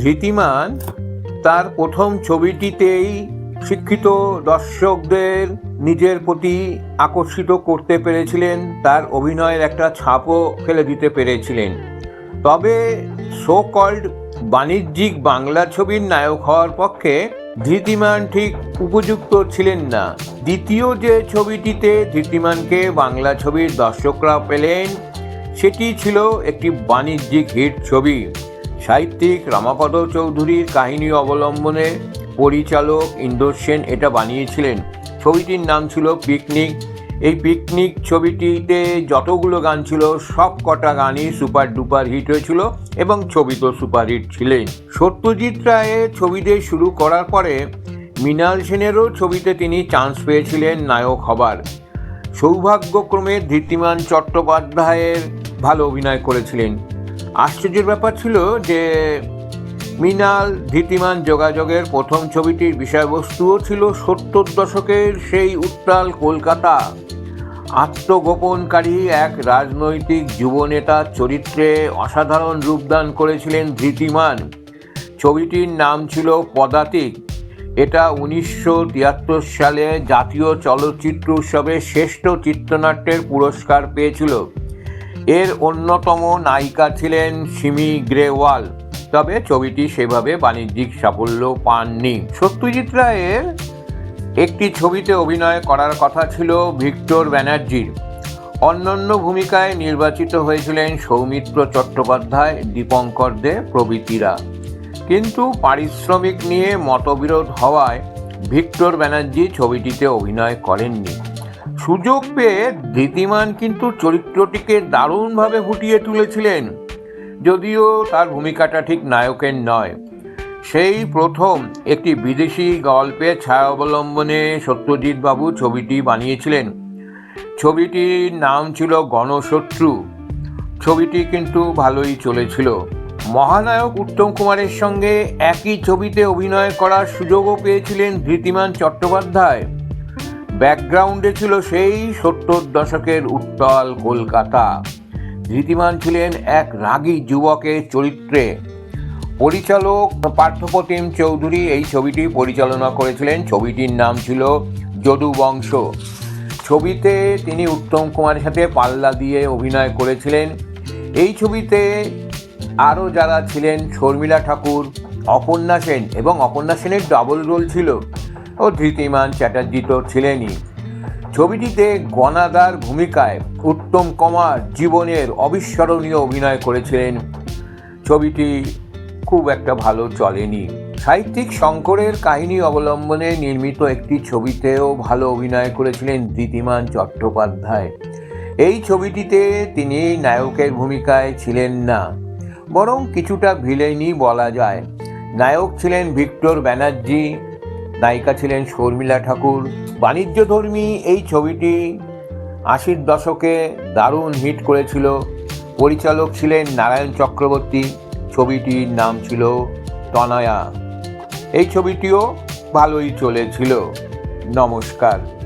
ধৃতিমান তার প্রথম ছবিটিতেই শিক্ষিত দর্শকদের নিজের প্রতি আকর্ষিত করতে পেরেছিলেন, তার অভিনয়ের একটা ছাপও ফেলে দিতে পেরেছিলেন। তবে সো কল্ড বাণিজ্যিক বাংলা ছবির নায়ক হওয়ার পক্ষে ধৃতিমান ঠিক উপযুক্ত ছিলেন না। দ্বিতীয় যে ছবিটিতে ধৃতিমানকে বাংলা ছবির দর্শকরা পেলেন, সেটি ছিল একটি বাণিজ্যিক হিট ছবি। সাহিত্যিক রামাপদ চৌধুরীর কাহিনী অবলম্বনে পরিচালক ইন্দোর সেন এটা বানিয়েছিলেন। ছবিটির নাম ছিল পিকনিক। এই পিকনিক ছবিটিতে যতগুলো গান ছিল সব কটা গানই সুপার ডুপার হিট হয়েছিল এবং ছবি তো সুপার হিট ছিলেন সত্যজিৎ রায়ের ছবিতে শুরু করার পরে মৃণাল সেনেরও ছবিতে তিনি চান্স পেয়েছিলেন নায়ক হবার। সৌভাগ্যক্রমে ধৃতিমান চট্টোপাধ্যায়ের ভালো অভিনয় করেছিলেন। আশ্চর্যের ব্যাপার ছিল যে মৃণাল ধৃতিমান যোগাযোগের প্রথম ছবিটির বিষয়বস্তুও ছিল সত্তর দশকের সেই উত্তাল কলকাতা। আত্মগোপনকারী এক রাজনৈতিক যুবনেতার চরিত্রে অসাধারণ রূপদান করেছিলেন ধৃতিমান ছবিটির নাম ছিল পদাতিক। এটা উনিশশো তিয়াত্তর সালে জাতীয় চলচ্চিত্র উৎসবে শ্রেষ্ঠ চিত্রনাট্যের পুরস্কার পেয়েছিল। এর অন্যতম নায়িকা ছিলেন সিমি গ্রেওয়াল, তবে ছবিটি সেভাবে বাণিজ্যিক সাফল্য পাননি। সত্যজিৎ রায়ের একটি ছবিতে অভিনয় করার কথা ছিল ভিক্টর ব্যানার্জির। অন্যান্য ভূমিকায় নির্বাচিত হয়েছিলেন সৌমিত্র চট্টোপাধ্যায়, দীপঙ্কর দে, প্রভৃতিরা। কিন্তু পারিশ্রমিক নিয়ে মতবিরোধ হওয়ায় ভিক্টর ব্যানার্জি ছবিটিতে অভিনয় করেননি। সুযোগ পেয়ে ধৃতিমান কিন্তু চরিত্রটিকে দারুণভাবে ফুটিয়ে তুলেছিলেন। যদিও তার ভূমিকাটা ঠিক নায়কের নয়। সেই প্রথম একটি বিদেশি গল্পের ছায়া অবলম্বনে সত্যজিৎ বাবু ছবিটি বানিয়েছিলেন। ছবিটির নাম ছিল গণশত্রু। ছবিটি কিন্তু ভালোই চলেছিল। মহানায়ক উত্তম কুমারের সঙ্গে একই ছবিতে অভিনয় করার সুযোগও পেয়েছিলেন ধৃতিমান চট্টোপাধ্যায়। ব্যাকগ্রাউন্ডে ছিল সেই সত্তর দশকের উত্তাল কলকাতা। ধৃতিমান ছিলেন এক রাগী যুবকের চরিত্রে। পরিচালক পার্থপ্রতিম চৌধুরী এই ছবিটি পরিচালনা করেছিলেন। ছবিটির নাম ছিল যদু বংশ। ছবিতে তিনি উত্তম কুমারের সাথে পাল্লা দিয়ে অভিনয় করেছিলেন। এই ছবিতে আরও যারা ছিলেন শর্মিলা ঠাকুর, অপর্ণা সেন এবং অপর্ণা সেনের ডাবল রোল ছিল। ও ধৃতিমান চ্যাটার্জি তো ছিলেনই। ছবিটিতে গণাদার ভূমিকায় উত্তম কুমার জীবনের অবিস্মরণীয় অভিনয় করেছিলেন। ছবিটি খুব একটা ভালো চলেনি। সাহিত্যিক শঙ্করের কাহিনী অবলম্বনে নির্মিত একটি ছবিতেও ভালো অভিনয় করেছিলেন ধৃতিমান চট্টোপাধ্যায়। এই ছবিটিতে তিনি নায়কের ভূমিকায় ছিলেন না, বরং কিছুটা ভিলেনই বলা যায়। নায়ক ছিলেন ভিক্টর ব্যানার্জি নায়িকা ছিলেন শর্মিলা ঠাকুর। বাণিজ্যধর্মী এই ছবিটি আশির দশকে দারুণ হিট করেছিল। পরিচালক ছিলেন নারায়ণ চক্রবর্তী। ছবিটির নাম ছিল তনয়া। এই ছবিটিও ভালোই চলেছিল। নমস্কার।